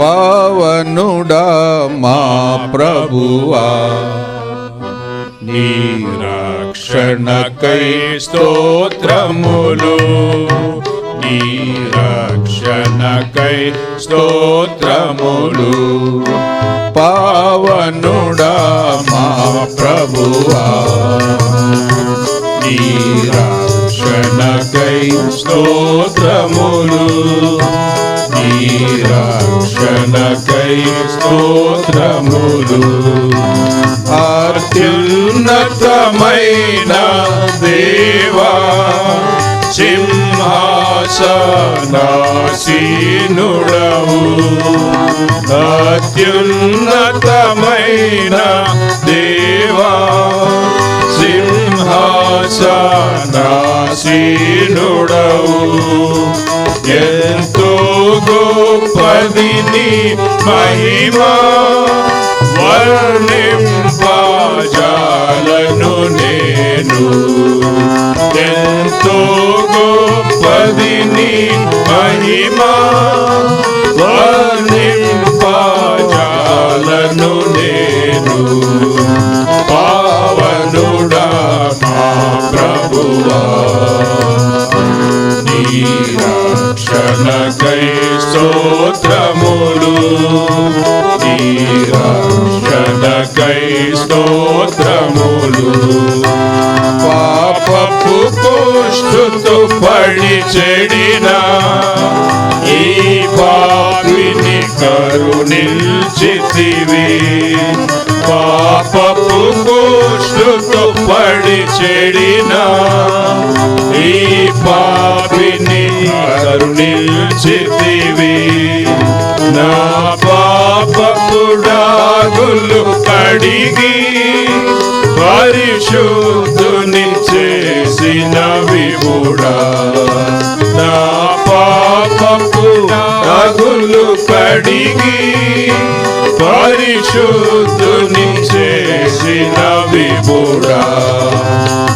పవనుడా మా ప్రభువా నీ రక్షణకై స్తోత్రములు. నీ రక్షణకై స్తోత్రములు. పావనుడా మా ప్రభువా నీ రక్షణకై స్తోత్రములు నీ రక్షణకై స్తోత్రములు అత్యున్నతమైన దేవా సింహాసనాసీనుడవు అత్యున్నతమైన సింహాసనాసీనుడవు ఎంతో గొప్పది నీ మహిమా వర్ణింపాజాలను నేను. ఎంతో గొప్పది నీ మహిమా రక్షణకై స్తోత్రములు. నీ రక్షణకై స్తోత్రములు. పాపపు కుష్ఠుతో పడి చెడిన ఈ పాపిని కరుణించితివి. పాపపు కుష్ఠుతో పడి చెడిన అడిగి పరిశుద్ధుని చేసిన విభుడా నా పాపపు అగులు కడిగి పరిశుద్ధుని చేసిన విభుడా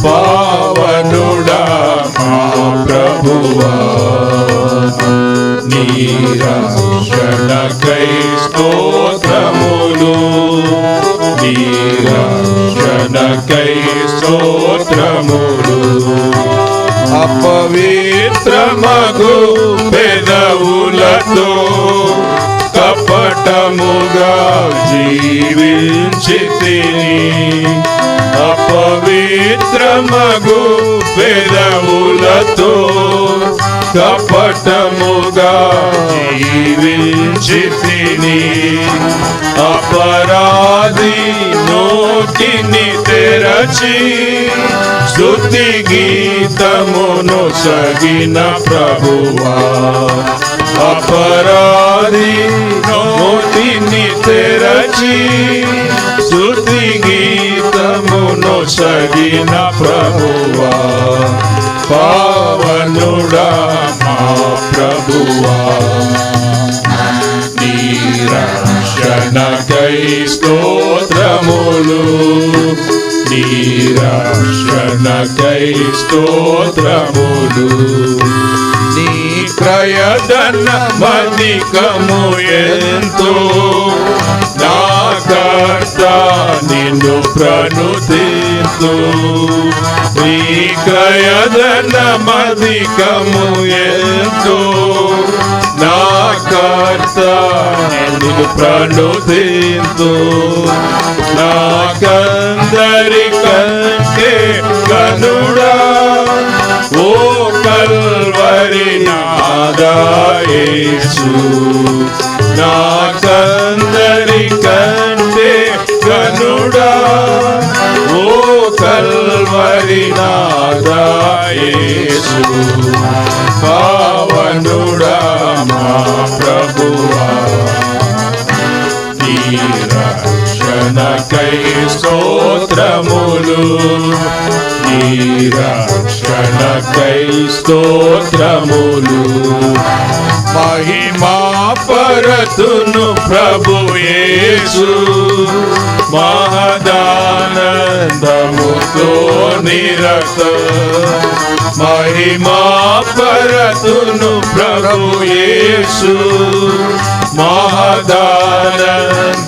పావనుడా మా ప్రభువా. నీ రక్షణకై స్తోత్రములు రక్షణకై స్తోత్రములు అపవిత్రమగు పెదవులతో కపటముగా జీవించి అపవిత్రమగు పెదవులతో కపటముగా జీవించి తిని అపరాధి నోటిని తెరచి స్థుతి గీతమును సగిన ప్రభువా. అపరాధి నోటిని తెరచి స్థుతి గీతమును సగిన రక్షణకై స్తోత్రములు నీ క్రయదన మధికము ఎంతో. నా కర్త నిన్ను ప్రణుతిస్తూ. నీ క్రయదన మధికము ఎంతో. నా కర్త నిన్ను ప్రణుతిస్తూ. నా కంటే కనుడా ఓ కల్వరి నాదాయేసు. నా కంటే కనుడా ఓ కల్వరి నాదాయేసు. మా ప్రభువా. రక్షణకై స్తోత్రములు. నీ రక్షణకై స్తోత్రములు. మహిమా పరతును ప్రభు యేసు. మహదానందముతో నిరత. మహిమా పరతును ప్రభు యేసు.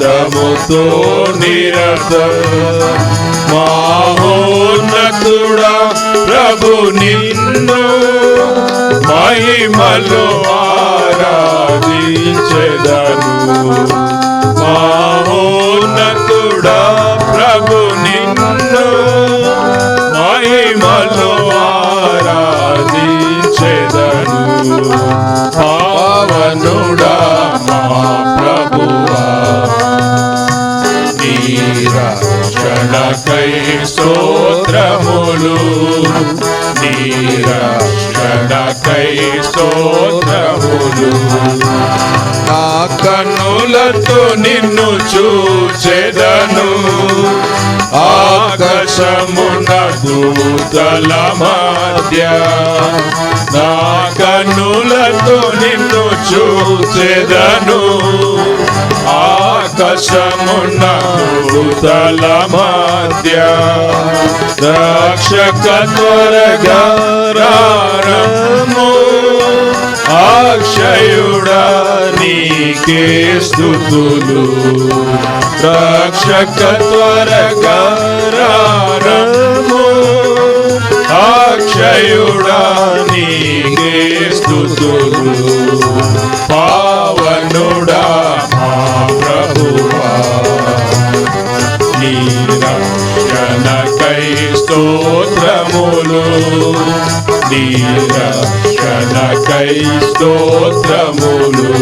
మహదానందముతో నిరత మహోన్నతుడా ప్రభు నిన్ను మహిమలో ఆరాధించెదను. మహోన్నతుడా ప్రభు నిన్ను మహిమలో ఆరాధించెదను. పావనుడా మా ప్రభు రక్షణకై స్తోత్రములు. నీ రక్షణకై స్తోత్రములు. నా కన్నులతో నిన్ను చూచెదను. ఆకాశమున దూతల మధ్య నా కన్నులతో నిన్ను చూచెదను. ఆకాశమున దూతల మధ్య రక్షక త్వరగా రారము. అక్షయుడా నీకే స్థుతులు. రక్షక త్వరగా రారము స్తోత్రములు. నీ రక్షణకై స్తోత్రములు.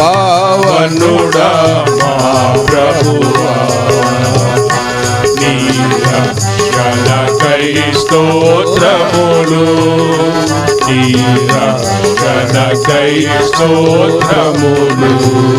పావనుడా మా ప్రభువా. నీ రక్షణకై స్తోత్రములు. నీ రక్షణకై స్తోత్రములు.